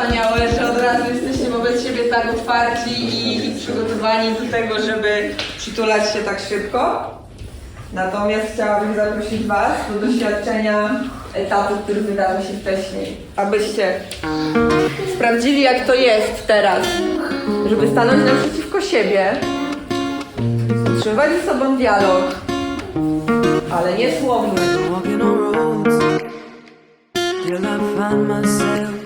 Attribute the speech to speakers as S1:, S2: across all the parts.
S1: wspaniałe, że od razu jesteście wobec siebie tak otwarci i, przygotowani do tego, żeby przytulać się tak szybko. Natomiast chciałabym zaprosić Was do doświadczenia etapu, który wydarzy się wcześniej. Abyście sprawdzili, jak to jest teraz, żeby stanąć naprzeciwko siebie, utrzymywać ze sobą dialog, ale nie słowny.
S2: Till I find myself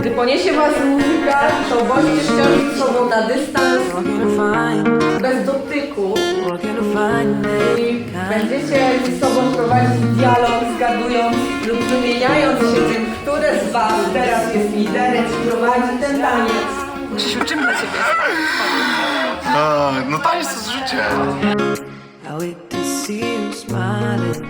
S1: Gdy poniesie Was muzyka, to bądźcie szczerzy z sobą na dystans, bez dotyku i będziecie ze sobą prowadzić dialog, zgadując lub wymieniając się tym, które z Was teraz jest liderem i prowadzi ten taniec. Krzysiu, czym dla Ciebie
S3: A, no taniec to jest życie.
S2: I wait to see you smiling.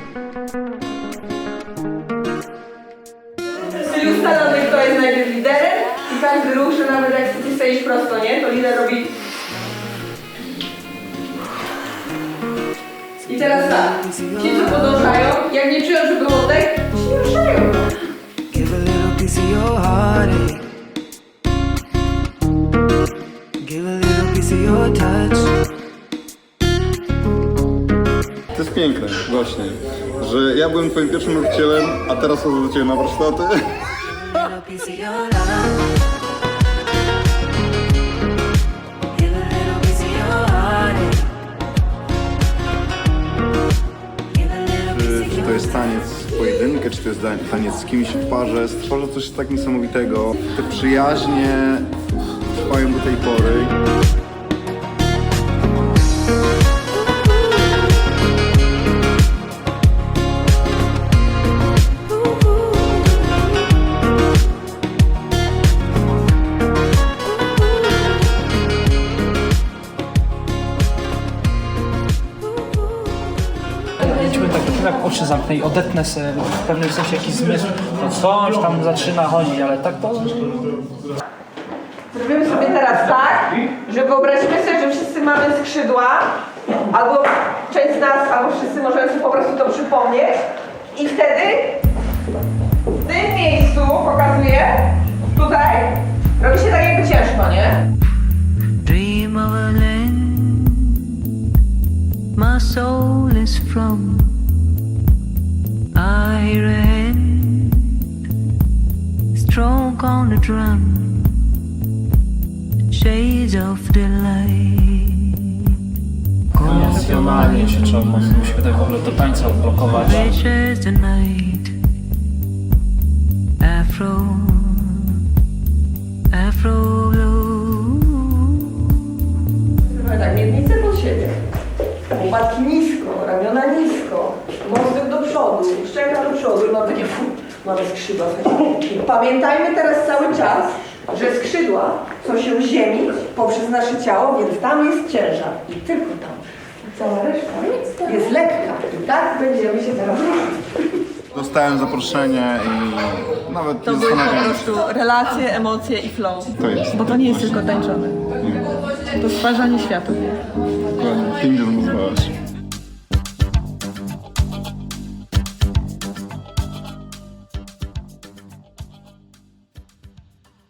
S1: Ustalony, kto jest najpierw liderem i każdy ruszy, nawet jak chcecie sobie iść prosto, nie? To lider robi... I teraz tak, ci co podążają, jak nie czują, że był oddech, to się nie ruszają.
S2: Give a little piece of your heartache. Give a little piece of your touch.
S3: To jest piękne właśnie, że ja byłem twoim pierwszym nauczycielem, a teraz chodzę do ciebie na warsztaty.
S2: Little piece of your love.
S3: Czy, to jest taniec pojedynkę, czy to jest taniec z kimś w parze, stwarza coś tak niesamowitego. Te przyjaźnie trwają do tej pory.
S4: Oczy zamknę i odetnę sobie w pewnym sensie jakiś zmysł. To coś tam zaczyna chodzić, ale tak to...
S1: Zrobimy sobie teraz tak, że wyobrazimy sobie, że wszyscy mamy skrzydła, albo część z nas, albo wszyscy możemy sobie po prostu to przypomnieć i wtedy w tym miejscu pokazuję, tutaj, robi się tak jakby ciężko, nie?
S2: Strong on the drum. Shades of delight.
S4: Emocjonalnie się trzeba mocno, musi tutaj w ogóle do tańca odblokować.
S2: Afro, Afro
S1: przodu, szczęka do przodu i mam takie fu, mamy skrzydła. Pamiętajmy teraz cały czas, że skrzydła chcą się ziemić poprzez nasze ciało, więc tam jest ciężar i tylko tam. Cała reszta jest lekka i tak będziemy się teraz ruszyć.
S3: Dostałem zaproszenie i nawet
S5: To
S3: nie
S5: były po
S3: zastanawiałem się.
S5: prostu relacje, emocje i flow.
S3: To jest.
S5: Bo to nie jest tylko tańczone. To stwarzanie świata.
S3: Dokładnie. Ty mi to zmotywowałaś.